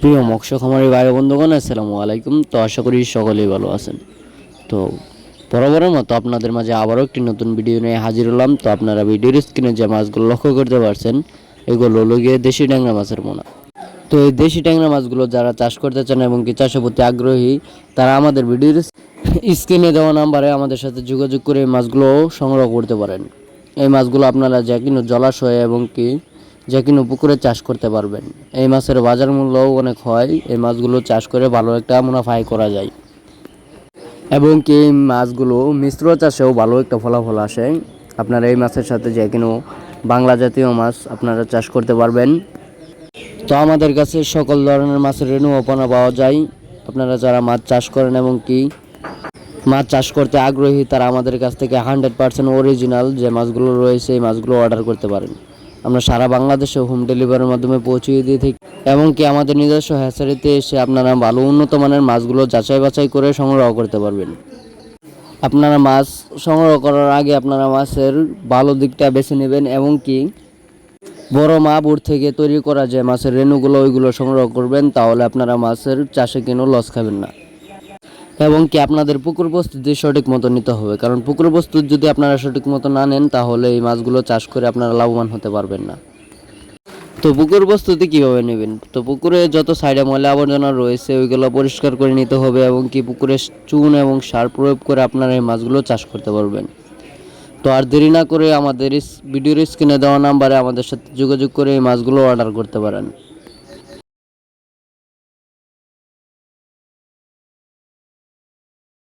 প্রিয় মৎস্য খামারি ভাই বন্ধুগণ, আসসালামু আলাইকুম। তো আশা করি সকলেই ভালো আছেন। তো বরাবরের মতো আপনাদের মাঝে আবারও একটি নতুন ভিডিও নিয়ে হাজির হলাম। তো আপনারা ভিডিওর স্ক্রিনে যে মাছগুলো লক্ষ্য করতে পারছেন, এগুলো হলো গিয়ে দেশি ট্যাংরা মাছের মোনা। তো এই দেশি ট্যাংরা মাছগুলো যারা চাষ করতে চান এবং কি চাষের প্রতি আগ্রহী, তারা আমাদের ভিডিওর স্ক্রিনে দেওয়া নাম্বারে আমাদের সাথে যোগাযোগ করে এই মাছগুলো সংগ্রহ করতে পারেন। এই মাছগুলো আপনারা যে কোনো জলাশয়ে এবং কি যে কোনো পুকুরে চাষ করতে পারবেন। এই মাছের বাজার মূল্যও অনেক হয়, এই মাছগুলো চাষ করে ভালো একটা মুনাফা আয় করা যায়। এবং কি এই মাছগুলো মিশ্র চাষেও ভালো একটা ফলাফল আসে। আপনারা এই মাছের সাথে যে কোনো বাংলা জাতীয় মাছ আপনারা চাষ করতে পারবেন। তো আমাদের কাছে সকল ধরনের মাছের রেণু ওপনা পাওয়া যায়। আপনারা যারা মাছ চাষ করেন এবং কি মাছ চাষ করতে আগ্রহী, তারা আমাদের কাছ থেকে হান্ড্রেড পার্সেন্ট অরিজিনাল যে মাছগুলো রয়েছে, এই মাছগুলো অর্ডার করতে পারেন। আমরা সারা বাংলাদেশে হোম ডেলিভারির মাধ্যমে পৌঁছিয়ে দিয়ে থাকি। এমনকি আমাদের নিজস্ব হ্যাচারিতে এসে আপনারা ভালো উন্নত মানের মাছগুলো যাচাই বাছাই করে সংগ্রহ করতে পারবেন। আপনারা মাছ সংগ্রহ করার আগে আপনারা মাছের ভালো দিকটা বেছে নেবেন এবং কি বড় মাপুর থেকে তৈরি করা যে মাছের রেণুগুলো, ওইগুলো সংগ্রহ করবেন, তাহলে আপনারা মাছের চাষে কোনো লস খাবেন না। এবং কি আপনাদের পুকুর প্রস্তুতি সঠিক মতো নিতে হবে? কারণ পুকুর প্রস্তুতি যদি আপনারা সঠিক মতো না নেন, তাহলে এই মাছগুলো চাষ করে আপনারা লাভবান হতে পারবেন না। তো পুকুর প্রস্তুতি কীভাবে নেবেন? তো পুকুরে যত সাইডে ময়লা আবর্জনা রয়েছে, ওইগুলো পরিষ্কার করে নিতে হবে এবং কি পুকুরে চুন এবং সার প্রয়োগ করে আপনারা এই মাছগুলো চাষ করতে পারবেন। তো আর দেরি না করে আমাদের ভিডিওর স্ক্রিনে দেওয়া নাম্বারে আমাদের সাথে যোগাযোগ করে এই মাছগুলো অর্ডার করতে পারেন।